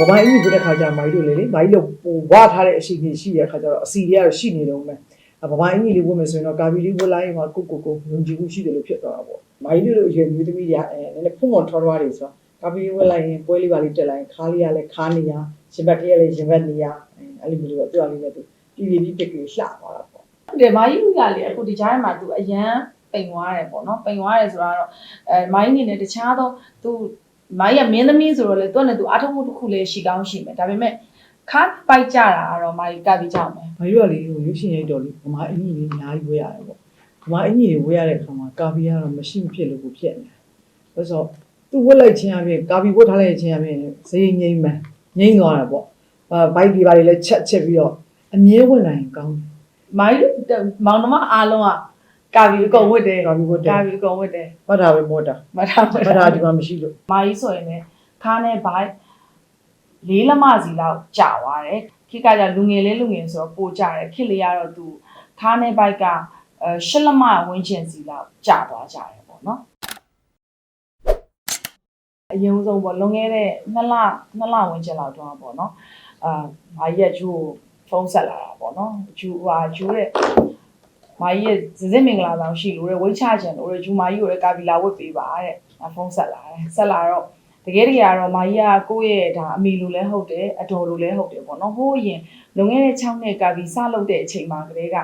ဗမာအင်းကြီးပြတဲ့ခါကျမိုင်းတို့လေလေမိုင်းတို့ဟိုဝါထားတဲ့အရှိကြီးရှိတဲ့ခါကျတော့အစီတွေကတော့ရှိနေတော့မယ်ဗမာအင်းကြီးလေးဝတ်မယ်ဆိုရင်တော့ကာဗီလေးဝတ်လိုက်ရင်မှကိုကိုကိုယုံကြည်မှုရှိတယ်လို့ဖြစ်သွားတာပေါ့မိုင်းတို့လိုအရွယ်မျိုးသမီးတွေကအဲနည်းနည်းဖုံဖုံထောထွားတွေဆိုတော့ကာဗီလေးဝတ်လိုက်ရင်ပွဲလေးပါလေးတက်လိုက်ရင်ခါလေးကလည်းခါနေရရှင်ဘက်ကလေးလည်းရှင်ဘက်နေရအဲ့လိုမျိုးတော့သူကလေးလည်းသူပြည်ပြည်ပြီးပက်ကလေးလှသွားတာပေါ့ဟုတ်တယ်မာကြီးကလေအခုဒီကြားထဲမှာသူအရန်ပိန်သွားတယ်ပေါ့နော်ပိန်သွားတယ်ဆိုတာတော့အဲမိုင်းနေနဲ့တခြားသောသူ မိုင်းကမင်းသမီးဆိုတော့လေသူကလည်းသူအထုံးမှုတစ်ခုလည်းရှိကောင်းရှိမယ်ဒါပေမဲ့ခါပိုက်ကြတာကတော့မာကြီးကပ်ပြီးကြောက်မယ်။ဘာလို့လဲဟိုရုပ်ရှင်ရိုက်တော်လေးဗမာအင်ကြီးလေးအများကြီးဝေးရတယ်ပေါ့။ဗမာအင်ကြီးတွေဝေးရတဲ့အခါမှာကာဗီကတော့မရှိမဖြစ်လို့ကိုဖြစ်နေတယ်။ဒါဆိုတော့သူဝတ်လိုက်ခြင်းအပြင်ကာဗီဝတ်ထားလိုက်ခြင်းအပြင်ဈေးငိမ့်မှန်ငိမ့်သွားတာပေါ့။အာဘိုက်ဒီပါတွေလည်းချက်ချက်ပြီးတော့အမြဲဝင်နိုင်ကောင်းတယ်မိုင်းမောင်နှမအားလုံးက ကာဗီအကုန်ဝတ်တယ်။ကာဗီဝတ်တယ် ကာဗီအကုန်ဝတ်တယ်။ဘာသာပဲမောတာမထား။မဘာထားသာဒီမှာမရှိလို့မာကြီးဆိုရင်လည်းခါနဲ့ဘိုက်လေးလက်မစီလောက်ကြာသွားတယ်ခိကကြလူငယ်လေးလူငယ်ဆိုတော့ပိုကြတယ်ခိလေးကတော့သူခါနဲ့ဘိုက်ကအဲရှစ်လက်မဝင်းချင်စီလောက်ကြာသွားကြတယ်ပေါ့နော်အရင်ဆုံးပေါ့လွန်ခဲ့တဲ့နှစ်လနှစ်လဝင်းချင်လောက်တော့ပေါ့နော်အာမာကြီးကဂျူကိုဖုန်းဆက်လာတာပေါ့နော်ဂျူဟာဂျူတဲ့ မာကြီးရဲ့ဇဇင်မင်္ဂလာဆောင်ရှိလို့တဲ့ဝိတ်ချချင်လို့တဲ့ဂျူမာကြီးကိုလည်းကာဗီလာဝတ်ပေးပါတဲ့ဖုန်းဆက်လာတယ်ဆက်လာတော့တကယ်တကယ်ကတော့မာကြီးကကိုယ့်ရဲ့ဒါအမေလိုလဲဟုတ်တယ်အတော်လိုလဲဟုတ်တယ်ပေါ့နော်ဟိုးအရင်လွန်ခဲ့တဲ့6နှစ်ကာဗီစလုပ်တဲ့အချိန်မှာကလေးက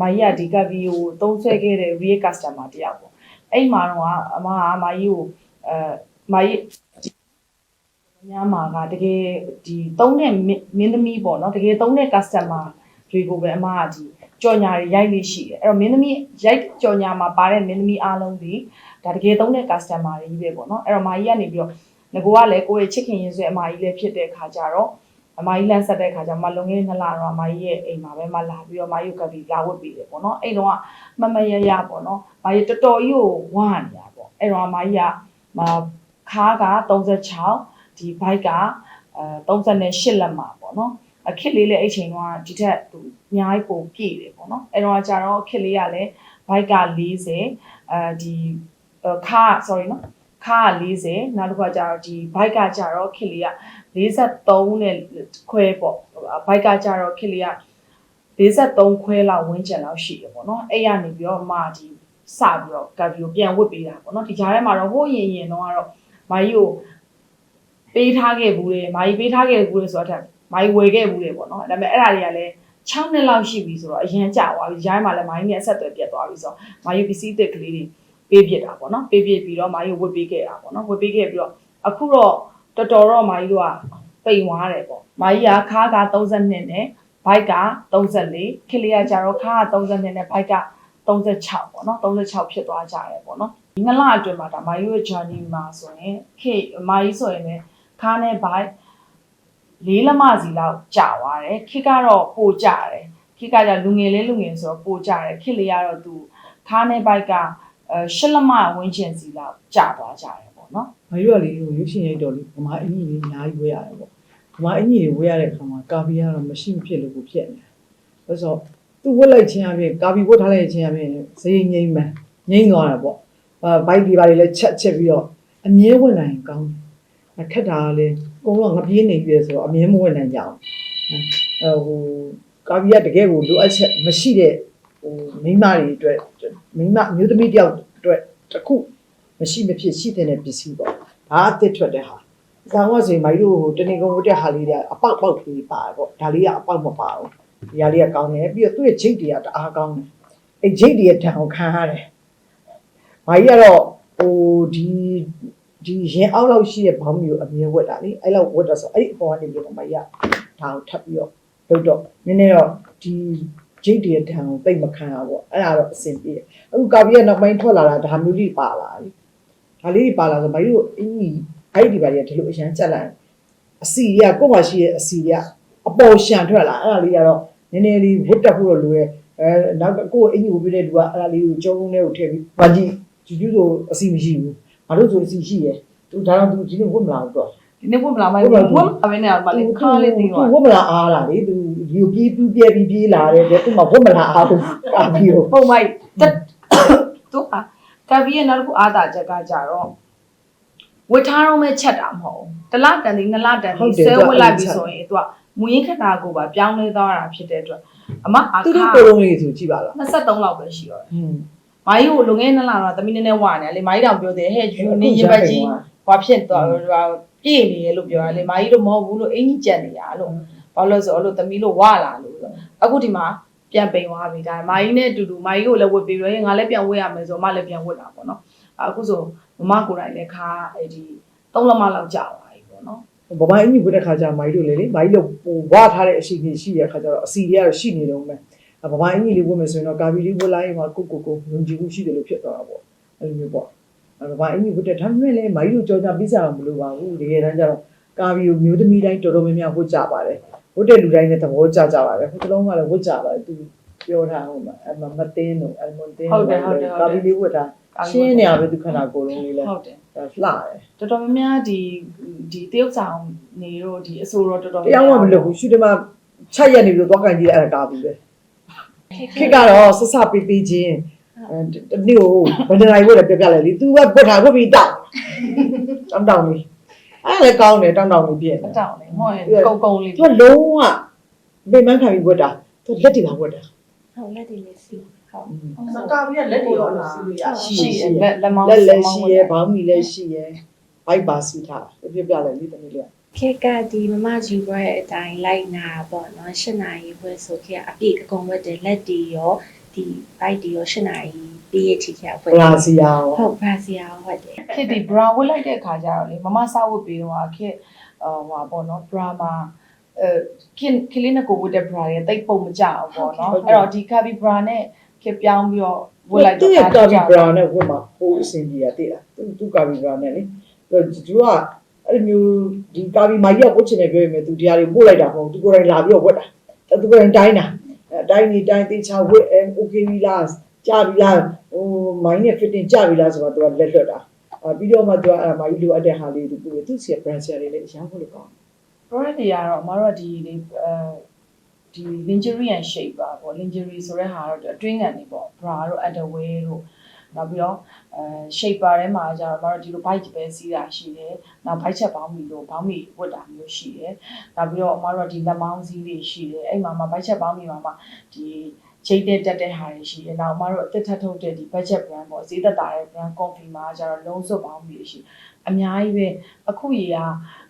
မာကြီးကဒီကာဗီကိုသုံးဆွဲခဲ့တဲ့ real customer တယောက်ပေါ့အဲ့မှာတော့အမကမာကြီးကိုအဲမာကြီးညမှာကတကယ်ဒီသုံးတဲ့မင်းသမီးပေါ့နော်တကယ်သုံးတဲ့ customer တွေကိုပဲအမကဒီ ကြော်ညာတွေရိုက်လို့ရှိတယ်အဲ့တော့မင်းသမီးရိုက်ကြော်ညာမှာပါတဲ့မင်းသမီးအားလုံးဒီဒါတကယ်သုံးတဲ့ customer တွေကြီးပဲပေါ့နော်အဲ့တော့မာကြီးကနေပြီးတော့ငကိုကလည်းကိုယ့်ရဲ့ချစ်ခင်ရင်ဆွဲအမကြီးလည်းဖြစ်တဲ့ခါကျတော့အမကြီးလန့်ဆက်တဲ့ခါကျမလုံငယ်နှစ်လတော့အမကြီးရဲ့အိမ်မှာပဲမလာပြီးတော့အမကြီးကပြီးလာဝတ်ပြီးတယ်ပေါ့နော်အဲ့တော့မမရရပေါ့နော်အမကြီးတော်တော်ကြီးကိုဝါနေတာပေါ့အဲ့တော့အမကြီးကမခါက36ဒီဘိုက်ကအဲ38လက်မှာပေါ့နော် အခစ်လေးလည်းအဲ့ချိန်ကဒီထက်သူအများကြီးပိုပြည့်တယ်ပေါ့နော်အဲ့တော့ကျတော့အခစ်လေးကလည်းဘိုက်က40အဲဒီခါ sorry နော်ခါက40နောက်တစ်ခါကျတော့ဒီဘိုက်ကကျတော့ခစ်လေးက43နဲ့ခွဲပေါ့ဘိုက်ကကျတော့ခစ်လေးက43ခွဲလောက်ဝန်းကျင်လောက်ရှိတယ်ပေါ့နော်အဲ့ရနေပြီးတော့မှဒီစပြီးတော့ကဗီကိုပြန်ဝတ်ပေးတာပေါ့နော်ဒီကြားထဲမှာတော့ဟိုးရင်ရင်တော့ကတော့မာကြီးကိုပေးထားခဲ့ဘူးလေမာကြီးပေးထားခဲ့ဘူးလေဆိုတော့ မာကြီးဝယ်ခဲ့ဘူးလေပေါ့နော်ဒါပေမဲ့အဲ့ဒါတွေကလည်း6နှစ်လောက်ရှိပြီဆိုတော့အရင်ကြာသွားပြီဒီကြားထဲမှာလည်းမာကြီးနဲ့အဆက်အသွယ်ပြတ်သွားပြီဆိုတော့မာကြီးပစ္စည်းသစ်ကလေးတွေပေးပြစ်တာပေါ့နော်ပေးပြစ်ပြီးတော့မာကြီးဝတ်ပေးခဲ့တာပေါ့နော်ဝတ်ပေးခဲ့ပြီးတော့အခုတော့တော်တော်တော့မာကြီးတို့ကပိန်သွားတယ်ပေါ့မာကြီးကခါးက32နဲ့ဘိုက်က34ခလေးကကြတော့ခါးက32နဲ့ဘိုက်က36ပေါ့နော်36ဖြစ်သွားကြတယ်ပေါ့နော်ဒီငလအတွင်းမှာဒါမာကြီးရဲ့ journey မှာဆိုရင်ခေမာကြီးဆိုရင်လည်းခါးနဲ့ဘိုက် လေးလက်မစီလောက်ကြာသွားတယ်ခေကတော့ပိုကြတယ်ခေကကြလူငယ်လေးလူငယ်ဆိုတော့ပိုကြတယ်ခေလေးကတော့သူခါးနဲ့ဘိုက်ကအဲရှစ်လက်မဝင်းချင်စီလောက်ကြာသွားကြတယ်ပေါ့နော်။ဘာလို့လဲဟိုရုပ်ရှင်ရိုက်တော်လေးဗမာအင်ကြီးလေးအများကြီးဝေးရတယ်ပေါ့။ဗမာအင်ကြီးတွေဝေးရတဲ့အခါမှာကာဗီကတော့မရှိမဖြစ်လို့ကိုဖြစ်နေတယ်။ဒါဆိုတော့သူဝတ်လိုက်ခြင်းအပြင်ကာဗီဝတ်ထားလိုက်ခြင်းအပြင်ဈေးငိမ့်မှန်ငိမ့်သွားတာပေါ့။အာဘိုက်ဒီပါတွေလည်းချက်ချက်ပြီးတော့အမြဲဝင်နိုင်ကောင်းတယ်။အခက်တာကလည်း အကုန်လုံးငပြေးနေပြီဆိုတော့အမြဲမဝင်နိုင်ကြအောင်။အဲဟိုကာဗီကတကယ်ကိုလိုအပ်ချက်မရှိတဲ့ဟိုမိန်းမတွေအတွက်မိန်းမအမျိုးသမီးတယောက်အတွက်တစ်ခုမရှိမဖြစ်ရှိတဲ့ပစ္စည်းပေါ့။ဒါအသစ်ထွက်တဲ့ဟာ။ကောင်ကဆိုရင်မိုင်းတို့ဟိုတနေကုန်ဝတ်တဲ့ဟာလေးတွေကအပေါက်ပေါက်လေးပါတယ်ပေါ့။ဒါလေးကအပေါက်မပါဘူး။ဒီဟာလေးကကောင်းတယ်ပြီးတော့သူ့ရဲ့ဂျိတ်တွေကတအားကောင်းတယ်။အဲ့ဂျိတ်တွေရဲ့တန်အောင်ခံရတယ်။မိုင်းကတော့ဟိုဒီ ဒီရင်အောက်လောက်ရှိတဲ့ဘောင်းမျိုးအမြဲဝတ်တာလေအဲ့လောက်ဝတ်တာဆိုအဲ့ဒီအပေါ်ကနေပြီးတော့မိုင်းကဒါကိုထပ်ပြီးတော့လုပ်တော့နည်းနည်းတော့ဒီဂျိတ်တွေရဲ့တန်ကိုတိတ်မခံရဘူးအဲ့ဒါတော့အဆင်ပြေတယ်အခုကာဗီရဲ့နောက်ပိုင်းထွက်လာတာဒါမျိုးလေးပါလာလေဒါလေးတွေပါလာဆိုမိုင်းတို့အင်းကြီးအဲ့ဒီပါတွေကဒီလိုအရန်ကြက်လိုက်အစီရကို့မှာရှိရဲ့အစီရအပေါ်ရှန်ထွက်လာအဲ့ဒါလေးကတော့နည်းနည်းလေးဝတ်တက်ဖို့တော့လိုရဲအဲနောက်ကိုယ့်အင်ကြီးဝတ်ပြီးတဲ့လူကအဲ့ဒါလေးကိုကျုံးထဲကိုထည့်ပြီးဘာကြီးကျူးကျူးဆိုအစီမရှိဘူး ငါတို့ဆိုအစီရှိရဲသူဒါတော့သူဒီလိုဝတ်မလာဘူးတော့ဒီနေ့ဘုမလာမိုင်းဟုဘုတ်မပါဘူးလာမင်းနဲ့ပါလေခါလေးတင်းသွားသူဝတ်မလာအားလာလေသူဒီကိုပြေးပြူးပြဲပြီးပြေးလာတယ်တဲ့သူမှဝတ်မလာအားဘူးကာဗီကိုပုံမိုက်တက်သူကကဗီရဲ့နောက်တစ်ခုအားသာချက်ကကြတော့ဝတ်ထားတော့မဲ့ချက်တာမဟုတ်ဘူးတစ်လတန်ဒီနှစ်လတန်ဟုဒီတ်တယ်ဆွဲသူကဝတ်လိုက်အဲ့ပြီလိုချက်ဆိုရင်သူကမူရင်းခက်တာကိုပါပြောင်းလဲသွားတာဖြစ်တဲ့အတွက်အမအခါသူတို့ကိုယ်လုံးလေးဆိုကြည့်ပါလား23လောက်ပဲရှိတော့တယ် ဟင်းမာကြီးကိုလုံငယ်နှစ်လတော့တမီးနည်းနည်းဝါနေလေမာကြီးတောင်ပြောတယ်ဟဲ့ယူနေရင်ပတ်ကြီးဘာဖြစ်သွားတော့ပြည့်နေရလို့ပြောရလေမာကြီးတို့မဟုတ်ဘူးလို့အင်ကြီးကြက်နေရလို့ဘာလို့လဲဆိုတော့လို့တမီးလို့ဝါလာလို့ဆိုအခုဒီမှာပြန်ပိန်သွားပြီဒါမာကြီးနဲ့အတူတူမာကြီးကိုလည်းဝတ်ပြီးတော့ငါလည်းပြန်ဝတ်ရမယ်ဆိုမလည်းပြန်ဝတ်တာပေါ့နော်အခုဆိုမမကိုယ်တိုင်လည်းခါအဲ့ဒီသုံးလမလောက်ကြာသွားပြီပေါ့နော်ဗမာအင်ကြီးဝတ်တဲ့ခါကျမိုင်းတို့လေလေမိုင်းတို့ပိုဝါထားတဲ့အရှိကြီးရှိတဲ့ခါကျတော့အစီတွေကတော့ရှိနေတော့မယ် ဗမာအင်ကြီးလေးဝတ်မယ်ဆိုရင်တော့ကာဗီလေးဝတ်လိုက်မှကိုကိုကိုယုံကြည်မှုရှိတယ်လို့ဖြစ်သွားတာပေါ့အဲ့လိုမျိုးပေါ့ဗမာအင်ကြီးဝတ်တဲ့ဒါပေမဲ့လည်းမိုင်းတို့ကြောကြပြီးစားအောင်မလိုပါဘူးတကယ်တမ်းကျတော့ကာဗီကိုမျိုးသမီးတိုင်းတော်တော်များများဝတ်ကြပါတယ်ဝတ်တဲ့လူတိုင်းလည်းသဘောကျကြပါတယ်ဟိုတလုံးကလည်းဝတ်ကြပါတယ်သူပြောထားဟိုမှာအမမတင်းတို့အမွန်တင်းကာဗီလေးဝတ်တာရှင်းနေရပဲသူခန္ဓာကိုယ်လုံးလေးလဲဟုတ်တယ်လှတယ်တော်တော်များများဒီဒီတရုတ်ဆောင်နေတို့ဒီအဆိုတော်တော်တော်တရားမှမလုပ်ဘူးရှူတယ်မှာ6ရက်နေပြီးတော့သွားကန်ကြည့်အဲ့ဒါကာဘူးပဲ ခေတ်ကတော့ဆဆပေးပေးချင်းအဲတနေ့ကိုဘယ်နေလိုက်ဝတ်တယ်ပြပြလိုက်လေ तू ကပုတ်ထားဝတ်ပြီးတောက်တောင်းတောင်းလေးအဲ့ဒါလည်းကောင်းတယ်တောင်းတောင်းလေးပြည့်တယ်တောင်းလေဟုတ်ရင်ကုံကုံလေးသူကလုံးဝဗိမန်းခံပြီးဝတ်တာသူလက်တွေပါဝတ်တာဟုတ်လက်တွေလည်းစီဟုတ်စကားပြီးလက်တွေရောစီလို့ရရှိတယ်လက်လက်မောင်းလက်လည်းရှိရဲဘောင်းမီလည်းရှိရဲဘိုက်ပါစီထားပြပြလိုက်လေတနေ့လေး ခေတ်ကဒီမမဂျူဘရဲ့အတိုင်းလိုက်နာပေါ့နော်၈နာရီဝယ်ဆိုခေတ်ကအပြည့်အကုန်ဝတ်တယ်လက်တီရောဒီဘိုက်တီရော၈နာရီပြည့်ရချီချာဝတ်ဘရာဇီယာရောဟုတ်ဘရာဇီယာဝတ်တယ်ခေဒီ bra ဝတ်လိုက်တဲ့အခါကျတော့လေမမစဝတ်ပြီးတော့ခေဟိုဟာပေါ့နော် bra မှာအဲခင်ကလေးနဲ့ကိုဝတ်တဲ့ bra ရဲ့တိတ်ပုံမကြအောင်ပေါ့နော်အဲ့တော့ဒီ cabi bra နဲ့ခေပြောင်းပြီးတော့ဝတ်လိုက်သူတော့ရဲ့ကာဗီဘရာနဲ့ဝတ်မှာဟိုအစင်ကြီးရတည်လားသူသူကာဗီဘရာနဲ့လေသူက အဲ့လိုမျိုးဒီကာဗီမာကြီးကဝတ်ချင်တယ်ပြောရင်မယ်သူတရားတွေပို့လိုက်တာမဟုတ်သူကိုယ်တိုင်လာပြီးတော့ဝတ်တာသူကိုယ်တိုင်တိုင်းတာတိုင်းနေတိုင်းတေချာဝတ်အဲ okay ပြီလားကြပြီလားဟိုမိုင်းနဲ့ fitting ကြပြီလားဆိုတော့သူကလက်လွတ်တာအာပြီးတော့မှသူကအဲ့မိုင်းလိုအပ်တဲ့ဟာလေးသူသူသူစီ brand တွေလည်းအများကြီးလို့ကောင်း brand တွေကတော့အမတို့ကဒီလေအဲဒီ lingerie and shape ပါပေါ့ lingerie ဆိုတဲ့ဟာတော့အတွင်းကန်နေပေါ့ bra တို့ underwear တို့ နောက်ပြီးတော့အဲ shaper ထဲမှာကျတော့အမတို့ဒီလို bike ပဲစီးတာရှိတယ်နောက် bike ချက်ပေါင်းမီလို့ပေါင်းမီဝတ်တာမျိုးရှိတယ်နောက်ပြီးတော့အမတို့ကဒီလက်မောင်းစည်းတွေရှိတယ်အဲ့မှာမှာ bike ချက်ပေါင်းမီမှာမှာဒီချိန်တက်တက်တဲ့ဟာတွေရှိတယ်နောက်အမတို့အသက်ထက်ထုတ်တဲ့ဒီ budget brand ပေါ့ဈေးသက်သာတဲ့ brand coffee မှာကျတော့လုံးစုံပေါင်းမီတွေရှိအများကြီးပဲအခုရေက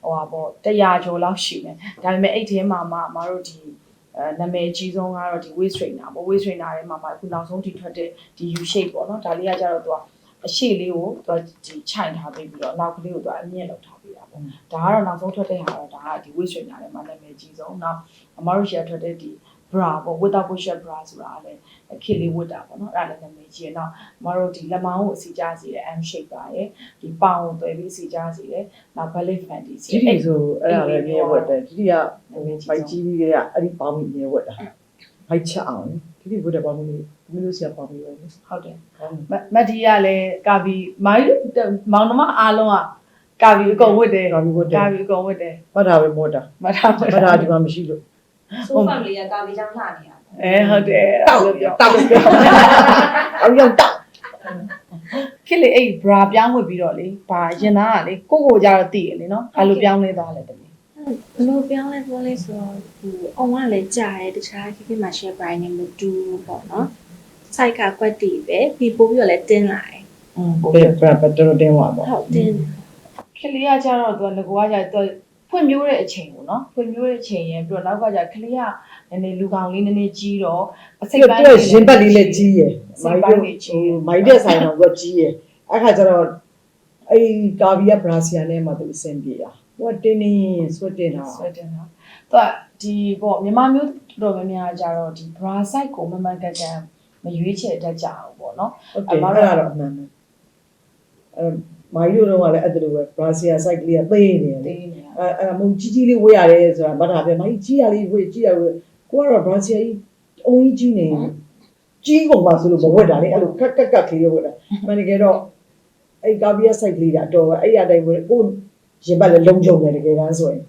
ဟိုပါပေါ့100ကျော်လောက်ရှိတယ်ဒါပေမဲ့အဲ့ဒီထဲမှာမှအမတို့ဒီ အဲနာမည်အကြီးဆုံးကတော့ဒီ waist trainer ပေါ့ waist trainer ထဲမှာမှအခုနောက်ဆုံးထိထွက်တဲ့ဒီ U shape ပေါ့နော်ဒါလေးကကျတော့သူကအရှိလေးကိုသူကဒီခြိုင်ထားပေးပြီးတော့နောက်ကလေးကိုသူကအမြင့်လောက်ထားပေးတာပေါ့ဒါကတော့နောက်ဆုံးထွက်တဲ့ဟာတော့ဒါကဒီ waist trainer ထဲမှာနာမည်အကြီးဆုံးနောက်အမတို့ရှယ်ထွက်တဲ့ဒီ bra ပေါ့ without push-up bra ဆိုတာကလည်း ခစ်လေးဝတ်တာပေါ့နော်အဲ့ဒါလည်းနာမည်ကြီးရယ်နောက်အမတို့ဒီလက်မောင်းကိုအစီကြားစီတဲ့ M shape ပါရယ်ဒီပေါင်ကိုတွဲပြီးအစီကြားစီတယ်နောက် belly fancy စီကြီးကြီးဆိုအဲ့ဒါလည်းမြဲဝတ်တယ်ကြီးကဟိုဘိုက်ကြီးကြီးကအဲ့ဒီပေါင်းမြဲဝတ်တာဘိုက်ချက်အောင်ကြီးကြီးဝတ်တဲ့ပေါင်းမလို့မလို့ဆရာပေါင်းပြီးပဲဟုတ်တယ်ကောင်းမမတ်ဒီကလည်းကာဘီမိုင်းမောင်နှမအားလုံးကကာဘီအကုန်ဝတ်တယ်ကာဗီဝတ်တယ်ကာဘီအကုန်ဝတ်တယ်မှတ်တာပဲမောတာမထားမှတ်တာဒီမှာမရှိလို့ဆိုဖမ်လေးကကာဗီချောင်းလှနေရ အဲဟုတ်တယ်တောက်တောက်ပြောအောင်ရောက်တောက်ခစ်လေအဲ့ bra ပြောင်းဝတ်ပြီးတော့လေဘာရင်သားကလေကိုကိုကြတော့တည်ရလေနော်ဘာလို့ပြောင်းလဲသွားလဲတမီးဘလို့ပြောင်းလဲပြောလဲဆိုတော့ဒီအုံကလည်းကြာတယ်တခြားခေတ်ခေတ်မှာ share price နဲ့မတူဘူးပေါ့နော် site ကကွက်တီပဲပြီးပို့ပြီးတော့လည်းတင်းလာတယ်อืมဘယ်ဘယ်တော်တော်တင်းသွားပေါ့ဟုတ်တင်းခလေးကကြတော့သူကငကောကကြ သူဖွင့်မျိုးတဲ့အချိန်ကိုနော်ဖွင့်မျိုးတဲ့အချိန်ရင်ပြီးတော့နောက်ကကြခလေးကနည်းနည်းလူကောင်လေးနည်းနည်းကြီးတော့အစိစိတ်တ်ပိုင်းတော့ရင်ပတ်လေးလည်းကြီးရယ်စိမိုတ်က်ပိုင်းတို့လေးကြီးရယ်မိုက်တဲ့ဆိုင်တော့ကကြီးရယ်အဲ့ခါကျတော့အဲ့ကာဗီယာဘရာဆီယာနဲ့မှသူအဆင်ပြေတာဟိုတင်းနေဆွတ်တင်တာဆွဲတင်တာသူကဒီပေါ့မြန်မာမျိုးတော်တော်များများကြတော့ဒီ bra size ကိုမမှန်ကန်ကန်မရွေးချယ်တတ်ကြအောင်ပေါ့နော်ဟုတ်တယ်အဲ့ဒါတော့အမှန်ပဲအဲမိုက်တို့တော့လည်းအဲ့ဒါလိုပဲဘရာဆီယာ site လေးကသေးနေတယ်တေးနေတာ အဲအဲ့မုံကြီးကြီးလေးဝေးရတယ်ဆိုတာမတ်တာပဲမိုက်ကြီးရလေးဝေးကြီးရဝေးကိုကတော့ဘရာဆီယာကြီးအုံးကြီးကြီးနေကြီးကုန်ပါဆိုလို့မဝတ်တာလေအဲ့လိုကက်ကက်ကက်ကလေးဝတ်တာမှန်တကယ်တော့အဲ့ကာဗီယာ site လေးကအတော်ပဲအဲ့ရတိုင်းဝတ်ကိုရင်ပတ်လည်းလုံးကြုံတယ်တကယ်တမ်းဆိုရင်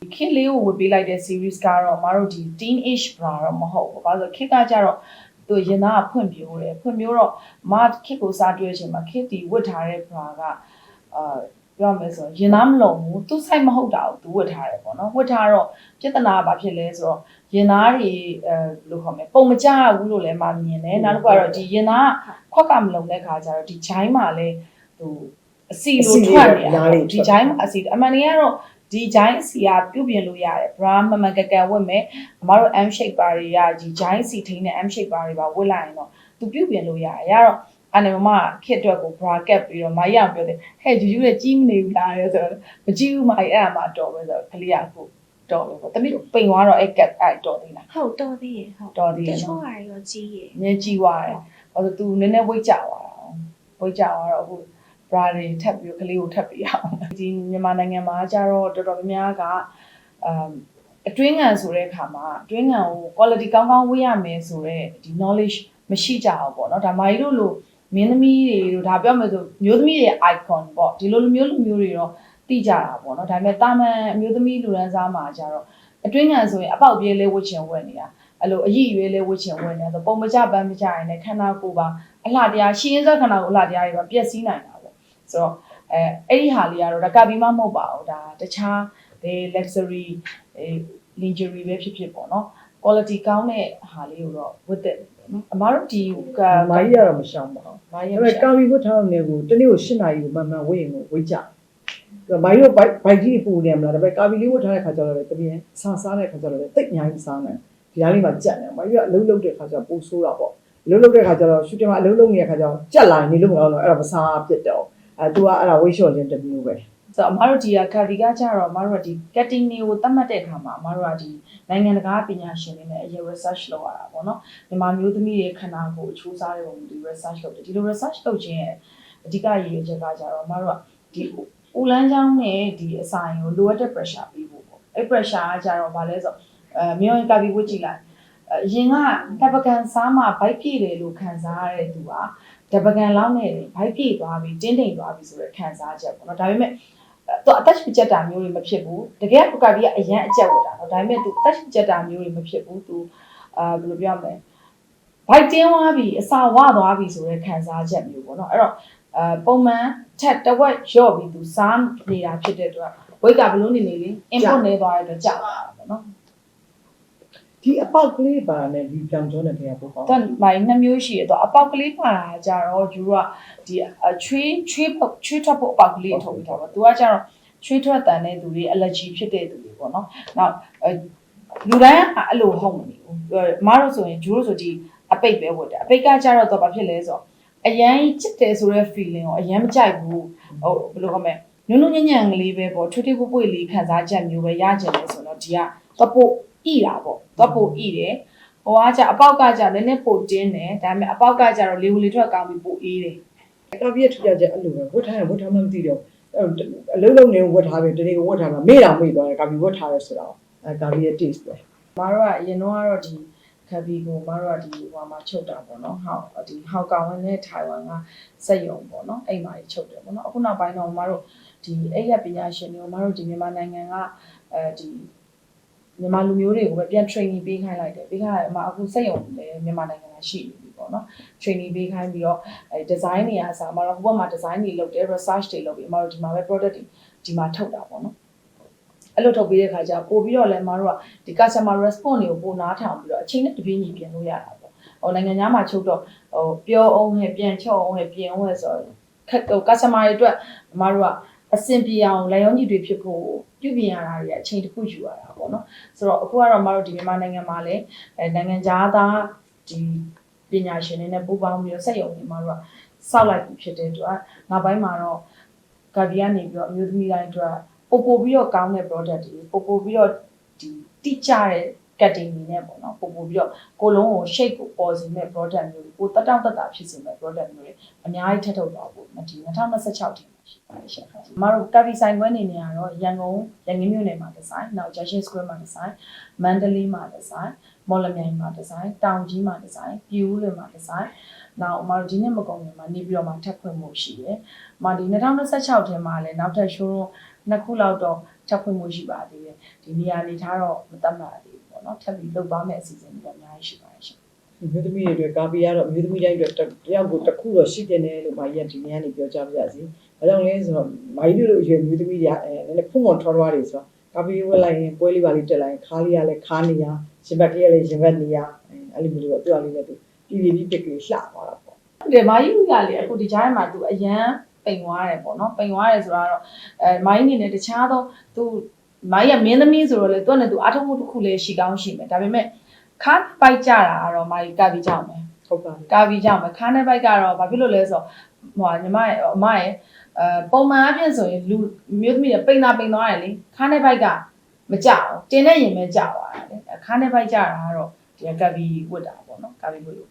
ဒီခစ်လေးကိုဝတ်ပေးလိုက်တဲ့ series ကတော့မတို့ဒီ teen age bra တော့မဟုတ်ဘူးဘာလို့လဲခစ်ကကြတော့သူရင်သားကဖွင့်ပြိုးတယ်ဖွင့်ပြိုးတော့မခစ်ကိုစားတွေ့ချင်မှာခစ်တီဝတ်ထားတဲ့ bra ကအာ ပြောမယ်ဆိုရင်ရင်သားမလုံဘူးသူဆိုင်မဟုတ်တာကိုသူဝတ်ထားတယ်ပေါ့နော်ဝတ်ထားတော့ပြဿနာကဘာဖြစ်လဲဆိုတော့ရင်သားတွေအဲဘယ်လိုခေါ်မလဲပုံမကြဘူးလို့လည်းမမြင်တယ်နောက်တစ်ခုကတော့ဒီရင်သားခွက်ကမလုံတဲ့ခါကျတော့ဒီဂျိုင်းမှာလည်းဟိုအစီလိုထွက်နေတာပေါ့ဒီဂျိုင်းမှာအစီအမှန်တကယ်ကတော့ဒီဂျိုင်းစီကပြုတ်ပြင်လို့ရတယ် bra မမကကန်ဝတ်မယ်အမတို့ M shape ပါတွေကဒီဂျိုင်းစီထိန်းတဲ့ M shape ပါတွေပါဝတ်လိုက်ရင်တော့သူပြုတ်ပြင်လို့ရတယ်ရတော့ အဲ့ဒါမမခစ်အတွက်ကို bra cap ပြီးတော့မရအောင်ပြောတယ်ဟဲ့ဂျူဂျူလည်းကြီးမနေဘူးလားဆိုတော့မကြီးဘူးမအဲ့အဲ့မှာတော်ပဲဆိုတော့ကလေးကအခုတော်ပဲပေါ့တမိပိန်သွားတော့အဲ့ cap အဲ့တော်သေးလားဟုတ်တော်သေးရဲ့ဟုတ်တော်သေးတရဲ့ချို့နော်ဟာရောကြီးရဲ့နည်းကြီးသွားတယ်ဘာလို့ तू နည်းနည်း weight ကျသွားတာ။ weight ကျသွားတော့အခု bra တွေထပ်ပြီးကလေးကိုထပ်ပြီးအောင်ဒီမြန်မာနိုင်ငံမှာကျတော့တော်တော်များများကအမ်အတွင်းငံဆိုတဲ့အခါမှာအတွင်းငံကို quality ကောင်းကောင်းဝေးရမယ်ဆိုတော့ဒီ knowledge မရှိကြဘူးပေါ့နော်ဒါမာကြီးတို့လို မင်းသမီးတွေတို့ဒါပြောမယ်ဆိုမျိုးသမီးတွေ icon ပေါ့ဒီလိုလိုမျိုးလိုမျိုးတွေတော့သိကြတာပေါ့နော်ဒါပေမဲ့တာမန်အမျိုးသမီးလူရန်စားမှာကျတော့အတွင်းငံဆိုရင်အပေါက်ပြေးလေးဝတ်ချင်ဝတ်နေတာအဲ့လိုအရည်ရွေးလေးဝတ်ချင်ဝင်တယ်ဆိုပုံမကြပန်းမကြရင်လည်းခန္ဓာကိုယ်ပါအလှတရားရှင်းရင်းစခန္ဓာကိုယ်အလှတရားတွေပါပျက်စီးနိုင်တာပေါ့ဆိုတော့အဲအဲ့ဒီဟာလေးကတော့ဒါကပြီးမှမဟုတ်ပါဘူးဒါတခြားဒီ luxury အဲ lingerie ပဲဖြစ်ဖြစ်ပေါ့နော် quality ကောင်းတဲ့ဟာလေးကိုတော့ဝတ်တဲ့နော် အမားတို့ဒီကမာကြီးကတော့မရှောင်ပါဘူးမာဒါရပေမဲ့ကာဘီဝတ်ထားတဲ့နေကိုတနေ့ကို၈နာရီကိုမှန်မှန်ဝတ်ရင်ကိုဝတ်ကြတယ်မာကြီးတို့ဘိုက်ဘိုက်ကြီးပူနေမလားဒါပေမဲ့ကာဘီလေးဝတ်ထားတဲ့ခါကျတော့လေတပြင်းဆာစားတဲ့ခါကျတော့လေတိတ်အများကြီးစားနေဒီလားလေးမှာကြက်နေမာကြီးကအလုံးလုံးတဲ့ခါကျတော့ပူဆိုးတာပေါ့အလုံးလုံးတဲ့ခါကျတော့ရှူတင်မှာအလုံးလုံးနေတဲ့ခါကျတော့ကြက်လာရင်နေလို့မကောင်းတော့အဲ့ဒါမစားဖြစ်တော့အဲ तू ကအဲ့ဒါဝိတ်လျှော့ခြင်းတစ်မျိုးပဲ ဆိုတော့အမတို့ဒီကကာဒီကကြတော့အမတို့ကဒီ cutting တွေကိုသတ်မှတ်တဲ့အခါမှာအမတို့ကဒီနိုင်ငံတကာပညာရှင်တွေနဲ့အရင် research လုပ်ရတာပေါ့နော်မြန်မာမျိုးသမီးတွေခန္ဓာကိုယ်အချိုးစားတဲ့ပုံဒီ research လုပ်တယ်ဒီလို research လုပ်ခြင်းရဲ့အဓိကရည်ရွယ်ချက်ကကြတော့အမတို့ကဒီဦးလန်းချောင်းနဲ့ဒီအစာရင်ကိုလိုအပ်တဲ့ pressure ပေးဖို့ပေါ့အဲ့ pressure ကကြတော့ဗာလဲဆိုအဲမြေကပြီးဝတ်ကြည့်လိုက်အရင်ကတပ်ပကံစားမှဘိုက်ပြည့်တယ်လို့ခံစားရတဲ့သူကတပကံလောက်နဲ့ဘိုက်ပြည့်သွားပြီးတင်းတိမ်သွားပြီးဆိုတဲ့ခံစားချက်ပေါ့နော်ဒါပေမဲ့ သူအသက်ရှူကြက်တာမျိုးတွေမဖြစ်ဘူးတကယ်ကိုကာဒီကအရန်အကြက်ဝင်တာเนาะဒါပေမဲ့သူအသက်ရှူကြက်တာမျိုးတွေမဖြစ်ဘူးသူအာဘယ်လိုပြောမလဲဘိုက်တင်းသွားပြီအစာဝသွားပြီဆိုတဲ့ခံစားချက်မျိုးပေါ့เนาะအဲ့တော့အာပုံမှန်ထက်တဝက်ရော့ပြီးသူစားနေတာဖြစ်တဲ့အတွက်ဝိတ်ကဘလို့နေနေလေး input နေသွားတဲ့အတွက်ကြောက်တာပေါ့เนาะ ဒီအပေါက်ကလေးပါနဲ့ဒီပြောင်ကျော်နဲ့တရားပို့ပါတော့မိုင်းနှစ်မျိုးရှိရတော့အပေါက်ကလေးပါတာကြတော့ယူကဒီအချွေးချွေးပုတ်ချွေးထွက်ဖို့အပေါက်ကလေးထုတ်ပြီးတာပေါ့သူကကြတော့ချွေးထွက်တန်တဲ့သူတွေ allergy ဖြစ်တဲ့သူတွေပေါ့နော်နောက်အဲလူတိုင်းကအဲ့လိုဟုတ်မနေဘူးပြောတယ်အမတို့ဆိုရင်ဂျူတို့ဆိုဒီအပိတ်ပဲဝတ်တယ်အပိတ်ကကြတော့တော့ဘာဖြစ်လဲဆိုတော့အရန်ချစ်တယ်ဆိုတဲ့ feeling ကိုအရန်မကြိုက်ဘူးဟိုဘယ်လိုခေါ်မလဲညွန်းညွန်းညံ့ညံ့ကလေးပဲပေါ့ထွေးထွေးပွေ့ပွေ့လေးခံစားချက်မျိုးပဲရကြတယ်ဆိုတော့ဒီကတော့ပို့ ဣတာပေါ့တော့ပို့ဣတယ်ဟိုကကြအပေါက်ကကြနည်းနည်းပိုတင်းတယ်ဒါပေမဲ့အပေါက်ကကြတော့လေဝင်လေထွက်ကောင်းပြီးပိုအေးတယ်ကာဘီရဲ့ထူကြချက်အဲ့လိုပဲဝတ်ထားရင်ဝတ်ထားမှမသိတော့အလုံးလုံးနေဝတ်ထားပြီတနေ့ကဝတ်ထားတာမေ့တာမေ့သွားတယ်ကာဘီဝတ်ထားရဲဆိုတော့အဲကာဘီရဲ့ taste ပဲမတို့ကအရင်တော့ကတော့ဒီခဘီကိုမတို့ကဒီဟိုမှာချုပ်တာပေါ့နော်ဟောက်ဒီဟောက်ကောင်နဲ့ထိုင်ဝမ်ကစက်ယုံပေါ့နော်အဲ့မှာချုပ်တယ်ပေါ့နော်အခုနောက်ပိုင်းတော့မတို့ဒီအဲ့ရပညာရှင်တွေကိုမတို့ဒီမြန်မာနိုင်ငံကအဲဒီ မြန်မာလူမျိုးတွေကိုပဲပြန် training ပေးခိုင်းလိုက်တယ်ပေးခိုင်းလိုက်အမအခုစက်ယုံလည်းမြန်မာနိုင်ငံမှာရှိနေပြီပေါ့နော် training ပေးခိုင်းပြီးတော့အဲ design တွေအစားမတို့ဟိုဘက်မှာ design တွေလုပ်တယ် research တွေလုပ်ပြီးအမတို့ဒီမှာပဲ product တွေဒီမှာထုတ်တာပေါ့နော်အဲ့လိုထုတ်ပြီးတဲ့ခါကျပို့ပြီးတော့လည်းမတို့ကဒီ customer response တွေကိုပိုနားထောင်ပြီးတော့အချိန်နဲ့တပြေးညီပြင်လို့ရတာပေါ့ဟိုနိုင်ငံသားမှာချုပ်တော့ဟိုပြောအောင်ဟဲ့ပြန်ချော့အောင်ဟဲ့ပြင်အောင်ဟဲ့ဆိုတော့ခက်ဟို customer တွေအတွက်မတို့က အဆင်ပြေအောင်လက်ရောညီတွေဖြစ်ဖို့ပြုပြင်ရတာတွေအချိန်တစ်ခုယူရတာပေါ့နော်ဆိုတော့အခုကတော့မတို့ဒီမြန်မာနိုင်ငံမှာလည်းအဲနိုင်ငံသားဒီပညာရှင်တွေနဲ့ပူးပေါင်းပြီးတော့စက်ရုံတွေမှာတို့ကစောက်လိုက်ပြီးဖြစ်တဲ့အတွက်နောက်ပိုင်းမှာတော့ဂါဗီကနေပြီးတော့အမျိုးသမီးတိုင်းအတွက်ပို့ပို့ပြီးတော့ကောင်းတဲ့ product တွေပို့ပို့ပြီးတော့ဒီတိကျတဲ့ cutting တွေနဲ့ပေါ့နော်ပို့ပို့ပြီးတော့ကိုလုံးကို shape ကိုပေါ်စေမဲ့ product မျိုးတွေကိုတက်တောင့်တက်တာဖြစ်စေမဲ့ product မျိုးတွေအများကြီးထပ်ထုတ်သွားဖို့ဒီ2026ထင်ရှိပါတယ်ရှင်။မတို့ကာဗီဆိုင်ခွဲနေနေရတော့ရန်ကုန်ရန်ကင်းမြို့နယ်မှာဒီဇိုင်းနောက် Junction Square မှာဒီဇိုင်းမန္တလေးမှာဒီဇိုင်းမော်လမြိုင်မှာဒီဇိုင်းတောင်ကြီးမှာဒီဇိုင်းပြူးလွင်မှာဒီဇိုင်းနောက်အမတို့ဒီနေ့မကုန်ခင်မှာနေပြီးတော့မှထပ်ဖွင့်မှုရှိတယ်။မဒီ2026ထဲမှာလည်းနောက်ထပ် showroom နှစ်ခုလောက်တော့ ထပ်ဖွင့်မှုရှိပါသေးတယ်။ဒီနေရာနေထားတော့မတတ်မှတ်သေးဘူးပေါ့နော်။ထပ်ပြီးလုပ်သွားမယ့်အစီအစဉ်တွေအများကြီးရှိပါတယ်ရှင်အမျိုးသမီးတွေအတွက်ကာဘီကတော့အမျိုးသမီးတိုင်းအတွက်တယောက်ကိုတစ်ခုတော့ရှိတင်တယ်လို့မာကြီးကဒီနေ့ကနေပြောကြပါရစေဘာကြောင့်လဲဆိုတော့မိုင်းပြလို့အရွယ်မျိုးသမီးတွေကအဲနည်းနည်းဖုံဖုံထောထွားတွေဆိုတော့ကာပီဝက်လိုက်ရင်ပွဲလေးပါလေးတက်လိုက်ရင်ခါလေးကလည်းခါနေရရှင်ဘက်ကလေးကလည်းရှင်ဘက်နေရအဲ့လိုမျိုးတော့သူ့အလေးနဲ့သူပြည်ပြည်ပြီးပက်ကလေးလှသွားတာပေါ့ဟုတ်တယ်မာကြီးဦးကလေအခုဒီကြားထဲမှာသူအရန် ပိန်သွားတယ်ပေါ့နော်ပိန်သွားတယ်ဆိုတာတော့အဲမိုင်းနေနဲ့တခြားသောသူမိုင်းရမင်းသမီးဆိုတော့လေသူကလည်းသူအထုံးမှုတစ်ခုလည်းရှိကောင်းရှိမယ်ဒါပေမဲ့ခါပိုက်ကြတာကတော့မာကြီးကပြီးကြောက်မယ်ဟုတ်ပါဘူးကာပြီးကြောက်မယ်ခါနဲ့ပိုက်ကတော့ဘာဖြစ်လို့လဲဆိုတော့ဟိုဟာညီမရဲ့အမရဲ့အဲပုံမှန်အဖြစ်ဆိုရင်လူမျိုးသမီးတွေပိန်တာပိန်သွားတယ်လေခါနဲ့ပိုက်ကမကြောက်ဘူးတင်းနဲ့ရင်ပဲကြောက်သွားတာလေခါနဲ့ပိုက်ကြတာကတော့ဒီကကပ်ပြီးဝတ်တာပေါ့နော်ကပ်ပြီးဝတ်လို့